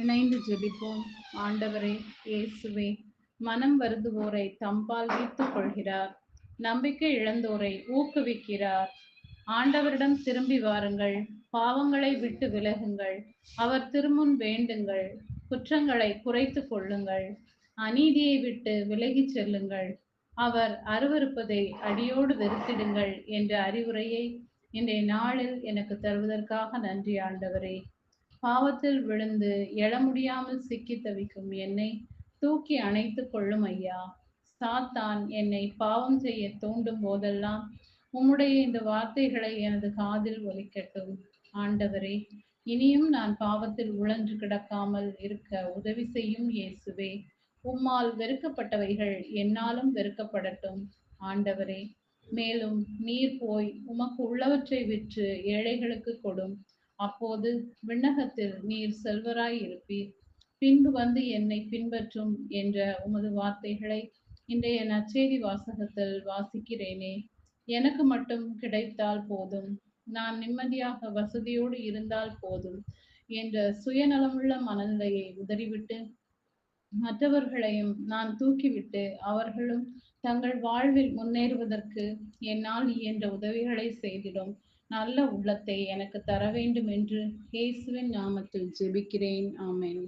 இணைந்து ஜெபிப்போம். ஆண்டவரே இயேசுவே மனம் வருந்துவோரை தம்பால் வைத்துக் கொள்கிறார். நம்பிக்கை இழந்தோரை ஊக்குவிக்கிறார். ஆண்டவரிடம் திரும்பி வாருங்கள். பாவங்களை விட்டு விலகுங்கள். அவர் திருமுன் வேண்டுங்கள். குற்றங்களை குறைத்து கொள்ளுங்கள். அநீதியை விட்டு விலகிச் செல்லுங்கள். அவர் அருவருப்பதை அடியோடு வெறுத்திடுங்கள் என்ற அறிவுரையை இன்றைய நாளில் எனக்கு தருவதற்காக நன்றி ஆண்டவரே. பாவத்தில் விழுந்து எழ முடியாமல் சிக்கி தவிக்கும் என்னை தூக்கி அணைத்துக் கொள்ளும் ஐயா. சாத்தான் என்னை பாவம் செய்ய தூண்டும் போதெல்லாம் உம்முடைய இந்த வார்த்தைகளை எனது காதில் ஒலிக்கட்டும். ஆண்டவரே இனியும் நான் பாவத்தில் உழன்று கிடக்காமல் இருக்க உதவி செய்யும் இயேசுவே. உம்மால் வெறுக்கப்பட்டவைகள் என்னாலும் வெறுக்கப்படட்டும். ஆண்டவரே மேலும் நீர் போய் உமக்கு உள்ளவற்றை விற்று ஏழைகளுக்கு கொடும். அப்போது விண்ணகத்தில் நீர் செல்வராய் இருப்பீர். பின்பு வந்து என்னை பின்பற்றும் என்ற உமது வார்த்தைகளை இன்றைய நச்செய்தி வாசகத்தில் வாசிக்கிறேனே. எனக்கு மட்டும் கிடைத்தால் போதும். நான் நிம்மதியாக வசதியோடு இருந்தால் போதும் என்ற சுயநலமுள்ள மனநிலையை உதறிவிட்டு மற்றவர்களையும் நான் தூக்கிவிட்டு அவர்களும் தங்கள் வாழ்வில் முன்னேறுவதற்கு என்னால் இயன்ற உதவிகளை செய்திடும். நல்ல உள்ளத்தை எனக்கு தர வேண்டும் என்று இயேசுவின் நாமத்தில் ஜெபிக்கிறேன். ஆமேன்.